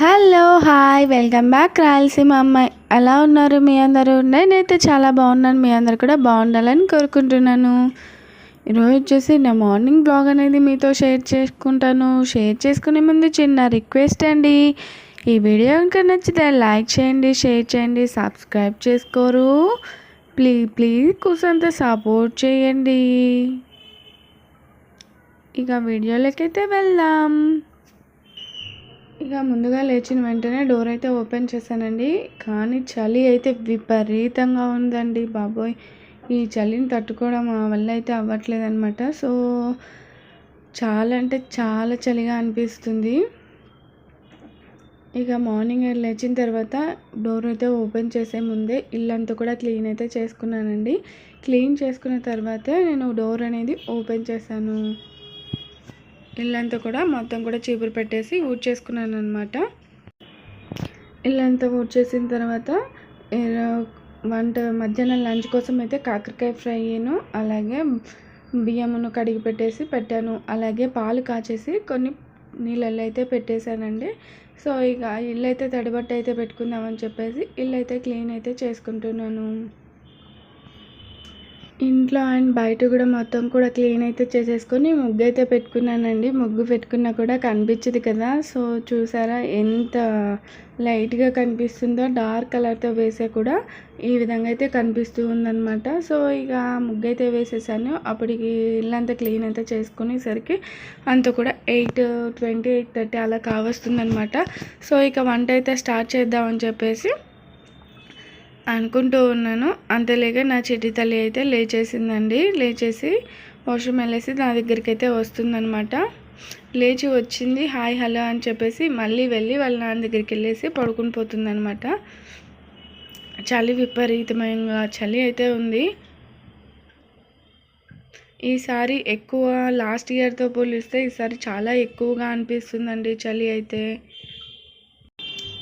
Hello hi welcome back Rayalaseema అమ్మాయి. ఎలా ఉన్నారు మీ అందరూ? నేనైతే చాలా బాగున్నాను. మీ అందరు కూడా బాగుండాలని కోరుకుంటున్నాను. ఈరోజు వచ్చేసి నా మార్నింగ్ బ్లాగ్ అనేది మీతో షేర్ చేసుకుంటాను. షేర్ చేసుకునే ముందు చిన్న రిక్వెస్ట్ అండి. ఈ వీడియో కనుక నచ్చితే లైక్ చేయండి షేర్ చేయండి సబ్స్క్రైబ్ చేసుకోరు. ప్లీజ్ ప్లీజ్ కూసంత సపోర్ట్ చేయండి. ఇక వీడియోలకైతే వెళ్దాం. ఇక ముందుగా లేచిన వెంటనే డోర్ అయితే ఓపెన్ చేశానండి. కానీ చలి అయితే విపరీతంగా ఉందండి బాబోయ్. ఈ చలిని తట్టుకోవడం మా వల్ల అయితే అవ్వట్లేదనమాట సో చాలా అంటే చాలా చలిగా అనిపిస్తుంది. ఇక మార్నింగ్ లేచిన తర్వాత డోర్ అయితే ఓపెన్ చేసే ముందే ఇల్లంతా కూడా క్లీన్ అయితే చేసుకున్నానండి. క్లీన్ చేసుకున్న తర్వాతే నేను డోర్ అనేది ఓపెన్ చేశాను. ఇల్లంతా కూడా మొత్తం కూడా చీపురు పెట్టేసి ఊడ్చేసుకున్నాను అనమాట ఇల్లంతా ఊడ్చేసిన తర్వాత వంట మధ్యాహ్నం లంచ్ కోసం అయితే కాకరకాయ ఫ్రైను అలాగే బియ్యమును కడిగి పెట్టేసి పెట్టాను. అలాగే పాలు కాచేసి కొన్ని నీళ్ళల్లో అయితే పెట్టేశానండి. సో ఇక ఇల్లు అయితే తడిబట్ట అయితే పెట్టుకుందామని చెప్పేసి ఇల్లు అయితే క్లీన్ అయితే చేసుకుంటున్నాను. ఇంట్లో అండ్ బయట కూడా మొత్తం కూడా క్లీన్ అయితే చేసేసుకొని ముగ్గు అయితే పెట్టుకున్నానండి. ముగ్గు పెట్టుకున్నా కూడా కనిపించదు కదా. సో చూసారా ఎంత లైట్గా కనిపిస్తుందో డార్క్ కలర్తో వేసే కూడా ఈ విధంగా అయితే కనిపిస్తూ ఉందన్నమాట. సో ఇక ముగ్గు అయితే వేసేసాను. అప్పటికి ఇల్లంతా క్లీన్ అయితే చేసుకునేసరికి అంత కూడా ఎయిట్ ట్వంటీ ఎయిట్ థర్టీ అలా కావస్తుందనమాట సో ఇక వంట అయితే స్టార్ట్ చేద్దామని చెప్పేసి అనుకుంటూ ఉన్నాను. అంతేలేక నా చెట్టి తల్లి అయితే లేచేసిందండి. లేచేసి వాష్రూమ్ వెళ్ళేసి నా దగ్గరికి అయితే వస్తుందనమాట లేచి వచ్చింది హాయ్ హలో అని చెప్పేసి మళ్ళీ వెళ్ళి వాళ్ళ నాన్న దగ్గరికి వెళ్ళేసి పడుకుని పోతుందనమాట చలి విపరీతమైన చలి అయితే ఉంది. ఈసారి ఎక్కువ లాస్ట్ ఇయర్తో పోలిస్తే ఈసారి చాలా ఎక్కువగా అనిపిస్తుందండి చలి అయితే.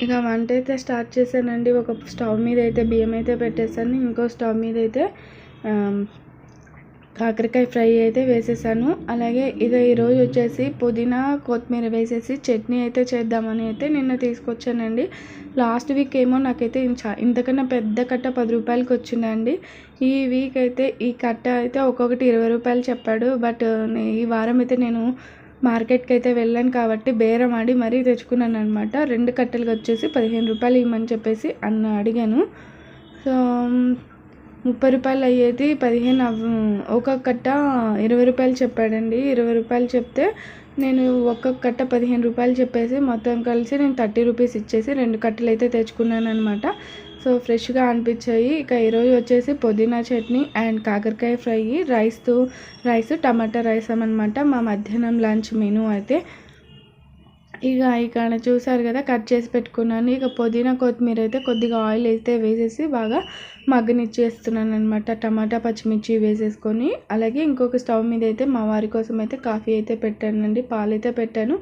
ఇక వంట అయితే స్టార్ట్ చేశానండి. ఒక స్టవ్ మీద అయితే బియ్యం అయితే పెట్టేశాను. ఇంకో స్టవ్ మీద అయితే కాకరకాయ ఫ్రై అయితే వేసేసాను అలాగే ఇక ఈరోజు వచ్చేసి పుదీనా కొత్తిమీర వేసేసి చట్నీ అయితే చేద్దామని అయితే నిన్న తీసుకొచ్చానండి. లాస్ట్ వీక్ ఏమో నాకైతే ఇంతకన్నా పెద్ద కట్ట పది రూపాయలకి వచ్చిందండి. ఈ వీక్ అయితే ఈ కట్ట అయితే ఒక్కొక్కటి ఇరవై రూపాయలు చెప్పాడు. బట్ ఈ వారం అయితే నేను మార్కెట్కి అయితే వెళ్ళాను కాబట్టి బేరం ఆడి మరీ తెచ్చుకున్నాను అనమాట రెండు కట్టెలకు వచ్చేసి పదిహేను రూపాయలు ఇవ్వమని చెప్పేసి అన్న అడిగాను. సో ముప్పై రూపాయలు అయ్యేది పదిహేను ఒక కట్ట ఇరవై రూపాయలు చెప్పాడండి. ఇరవై రూపాయలు చెప్తే నేను ఒక్కొక్క కట్ట పదిహేను రూపాయలు చెప్పేసి మొత్తం కలిసి నేను థర్టీ రూపీస్ ఇచ్చేసి రెండు కట్టలు అయితే తెచ్చుకున్నాను అనమాట సో ఫ్రెష్గా అనిపించాయి. ఇక ఈరోజు వచ్చేసి పుదీనా చట్నీ అండ్ కాకరకాయ ఫ్రై రైస్తో రైస్ టమాటా రైస్ అనమాట మా మధ్యాహ్నం లంచ్ మెనూ అయితే ఇక ఇక్కడ చూసారు కదా కట్ చేసి పెట్టుకున్నాను. ఇక పుదీనా కొత్తిమీర అయితే కొద్దిగా ఆయిల్ అయితే వేసేసి బాగా మగ్గనిచ్చేస్తున్నాను అనమాట టమాటా పచ్చిమిర్చి వేసేసుకొని అలాగే ఇంకొక స్టవ్ మీద అయితే మా వారి కోసం అయితే కాఫీ అయితే పెట్టానండి పాలు అయితే పెట్టాను.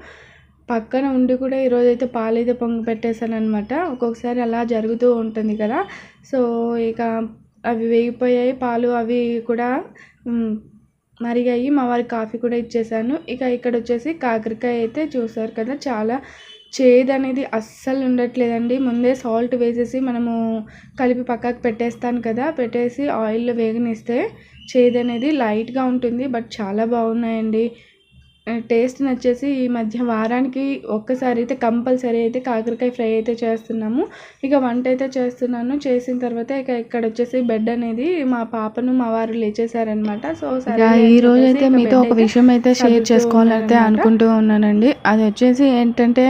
పక్కన ఉండి కూడా ఈరోజు అయితే పాలు అయితే పొంగి పెట్టేశాను అనమాట ఒక్కొక్కసారి అలా జరుగుతూ ఉంటుంది కదా. సో ఇక అవి వేగిపోయాయి. పాలు అవి కూడా మరిగాయి. మా వారికి కాఫీ కూడా ఇచ్చేసాను ఇక ఇక్కడ వచ్చేసి కాకరకాయ అయితే చూసారు కదా. చాలా చేదు అనేది అస్సలు ఉండట్లేదండి. ముందే సాల్ట్ వేసేసి మనము కలిపి పక్కకు పెట్టేస్తాను కదా. పెట్టేసి ఆయిల్లో వేగనిస్తే చేదు అనేది లైట్గా ఉంటుంది. బట్ చాలా బాగున్నాయండి. టేస్ట్ నచ్చేసి ఈ మధ్య వారానికి ఒక్కసారి అయితే కంపల్సరీ అయితే కాకరకాయ ఫ్రై అయితే చేస్తున్నాము. ఇక వంట అయితే చేస్తున్నాను. చేసిన తర్వాత ఇక ఇక్కడ వచ్చేసి బెడ్ అనేది మా పాపను మా వారు లేచేసారనమాట సో ఈ రోజు అయితే మీతో ఒక విషయం అయితే షేర్ చేసుకోవాలైతే అనుకుంటూ ఉన్నానండి. అది వచ్చేసి ఏంటంటే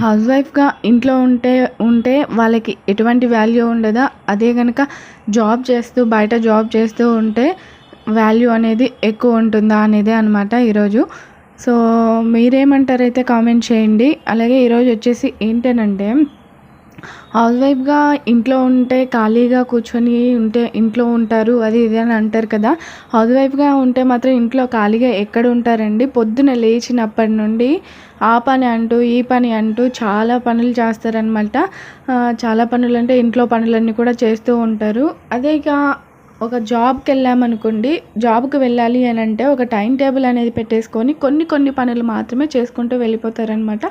హౌస్ వైఫ్గా ఇంట్లో ఉంటే ఉంటే వాళ్ళకి ఎటువంటి వాల్యూ ఉండదా? అదే కనుక జాబ్ చేస్తూ బయట జాబ్ చేస్తూ ఉంటే వాల్యూ అనేది ఎక్కువ ఉంటుందా అనేదే అనమాట ఈరోజు. సో మీరేమంటారైతే కామెంట్ చేయండి. అలాగే ఈరోజు వచ్చేసి ఏంటనంటే హౌస్ వైఫ్గా ఇంట్లో ఉంటే ఖాళీగా కూర్చొని ఉంటే ఇంట్లో ఉంటారు అది ఇది అని అంటారు కదా. హౌస్ వైఫ్గా ఉంటే మాత్రం ఇంట్లో ఖాళీగా ఎక్కడ ఉంటారండి? పొద్దున లేచినప్పటి నుండి ఆ పని అంటూ ఈ పని అంటూ చాలా పనులు చేస్తారనమాట చాలా పనులు అంటే ఇంట్లో పనులన్నీ కూడా చేస్తూ ఉంటారు. అదే ఇక ఒక జాబ్కి వెళ్ళామనుకోండి జాబ్కి వెళ్ళాలి అని అంటే ఒక టైం టేబుల్ అనేది పెట్టేసుకొని కొన్ని కొన్ని పనులు మాత్రమే చేసుకుంటూ వెళ్ళిపోతారనమాట.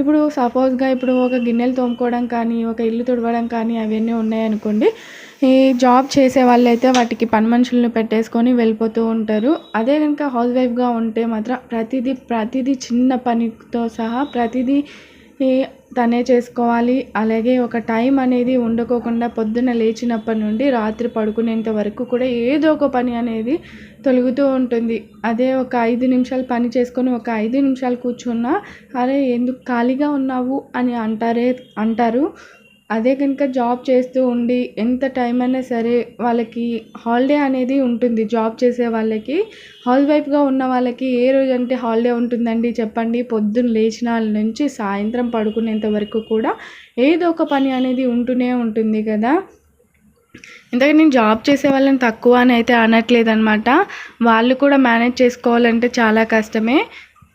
ఇప్పుడు సపోజ్గా ఇప్పుడు ఒక గిన్నెలు తోముకోవడం కానీ ఒక ఇల్లు తుడవడం కానీ అవన్నీ ఉన్నాయనుకోండి ఈ జాబ్ చేసే వాళ్ళైతే వాటికి పని మనుషులను పెట్టేసుకొని వెళ్ళిపోతూ ఉంటారు. అదే కనుక హౌస్ వైఫ్గా ఉంటే మాత్రం ప్రతిదీ ప్రతిదీ చిన్న పనితో సహా ప్రతిదీ తనే చేసుకోవాలి. అలాగే ఒక టైం అనేది ఉండకోకుండా పొద్దున లేచినప్పటి నుండి రాత్రి పడుకునేంత వరకు కూడా ఏదో ఒక పని అనేది తొలుగుతూ ఉంటుంది. అదే ఒక ఐదు నిమిషాలు పని చేసుకొని ఒక ఐదు నిమిషాలు కూర్చున్నా అరే ఎందుకు ఖాళీగా ఉన్నావు? అని అంటారే అంటారు. అదే కనుక జాబ్ చేస్తూ ఉండి ఎంత టైం అయినా సరే వాళ్ళకి హాలిడే అనేది ఉంటుంది. జాబ్ చేసే వాళ్ళకి హౌస్ వైఫ్గా ఉన్న వాళ్ళకి ఏ రోజు అంటే హాలిడే ఉంటుందండి చెప్పండి? పొద్దున్న లేచిన నుంచి సాయంత్రం పడుకునేంత వరకు కూడా ఏదో ఒక పని అనేది ఉంటూనే ఉంటుంది కదా. ఇంతకీ నేను జాబ్ చేసే వాళ్ళని తక్కువ అని అయితే అనట్లేదు అనమాట వాళ్ళు కూడా మేనేజ్ చేసుకోవాలంటే చాలా కష్టమే.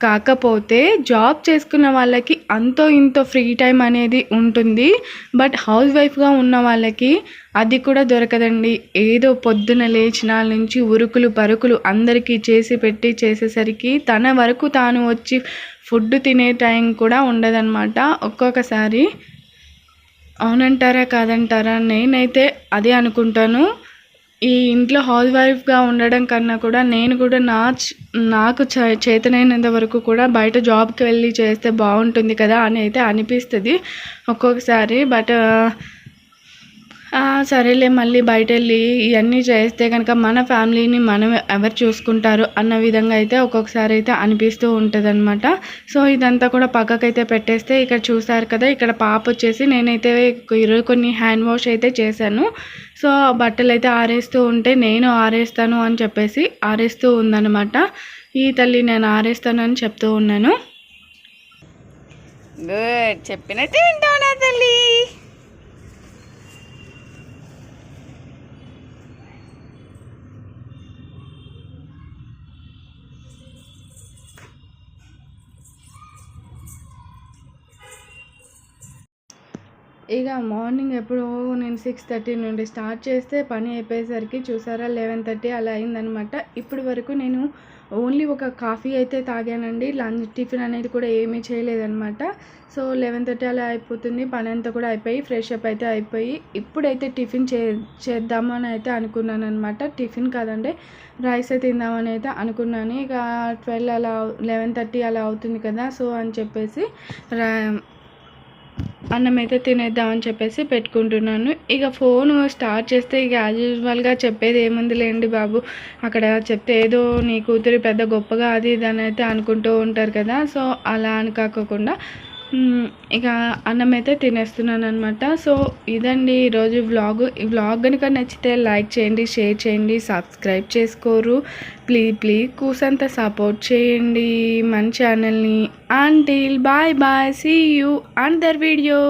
కాకపోతే జాబ్ చేసుకున్న వాళ్ళకి అంతో ఇంతో ఫ్రీ టైం అనేది ఉంటుంది. బట్ హౌస్ వైఫ్గా ఉన్న వాళ్ళకి అది కూడా దొరకదండి. ఏదో పొద్దున లేచిన నుంచి ఉరుకులు పరుకులు అందరికీ చేసి పెట్టి చేసేసరికి తన వరకు తాను వచ్చి ఫుడ్ తినే టైం కూడా ఉండదన్నమాట. ఒక్కొక్కసారి అవునంటారా కాదంటారా నేనైతే అదే అనుకుంటాను. ఈ ఇంట్లో హౌస్ వైఫ్గా ఉండడం కన్నా కూడా నేను కూడా నా నాకు చేతనైనంత వరకు కూడా బయట జాబ్కి వెళ్ళి చేస్తే బాగుంటుంది కదా అని అయితే అనిపిస్తుంది ఒక్కొక్కసారి. బట్ సరేలే మళ్ళీ బయట వెళ్ళి ఇవన్నీ చేస్తే కనుక మన ఫ్యామిలీని మనం ఎవరు చూసుకుంటారు అన్న విధంగా అయితే ఒక్కొక్కసారి అయితే అనిపిస్తూ ఉంటుందనమాట సో ఇదంతా కూడా పక్కకైతే పెట్టేస్తే ఇక్కడ చూసారు కదా ఇక్కడ పాప వచ్చేసి నేనైతే ఈరోజు కొన్ని హ్యాండ్ వాష్ అయితే చేశాను. సో బట్టలు అయితే ఆరేస్తూ ఉంటే నేను ఆరేస్తాను అని చెప్పేసి ఆరేస్తూ ఉందన్నమాట. ఈ తల్లి నేను ఆరేస్తాను అని చెప్తూ ఉన్నాను. గుడ్ చెప్పినట్టు వింటావు నా తల్లి. ఇక మార్నింగ్ ఎప్పుడో నేను సిక్స్ థర్టీ నుండి స్టార్ట్ చేస్తే పని అయిపోయేసరికి చూసారా లెవెన్ థర్టీ అలా అయిందనమాట ఇప్పటి వరకు నేను ఓన్లీ ఒక కాఫీ అయితే తాగానండి. లంచ్ టిఫిన్ అనేది కూడా ఏమీ చేయలేదనమాట సో లెవెన్ థర్టీ అలా అయిపోతుంది. పని అంతా కూడా అయిపోయి ఫ్రెష్ అప్ అయితే అయిపోయి ఇప్పుడైతే టిఫిన్ చే చేద్దామని అయితే అనుకున్నాను అనమాట టిఫిన్ కాదండి రైస్ అయితే తిందామని అయితే అనుకున్నాను. ఇక ట్వెల్వ్ అలా లెవెన్ థర్టీ అలా అవుతుంది కదా సో అని చెప్పేసి అన్నం అయితే తినేద్దామని చెప్పేసి పెట్టుకుంటున్నాను. ఇక ఫోన్ స్టార్ట్ చేస్తే ఇక యాజ్ యూజువల్గా చెప్పేది ఏముంది లేండి బాబు. అక్కడ చెప్తే ఏదో నీ కూతురి పెద్ద గొప్పగా అది ఇది అని అయితే అనుకుంటూ ఉంటారు కదా. సో అలా అని కాకుండా ఇక అన్నం అయితే తినేస్తున్నాను అనమాట సో ఇదండి ఈరోజు వ్లాగ్. ఈ వ్లాగ్ కనుక నచ్చితే లైక్ చేయండి షేర్ చేయండి సబ్స్క్రైబ్ చేసుకోరు. ప్లీజ్ ప్లీజ్ కూసంత సపోర్ట్ చేయండి మన ఛానల్ని. Until bye bye see you another video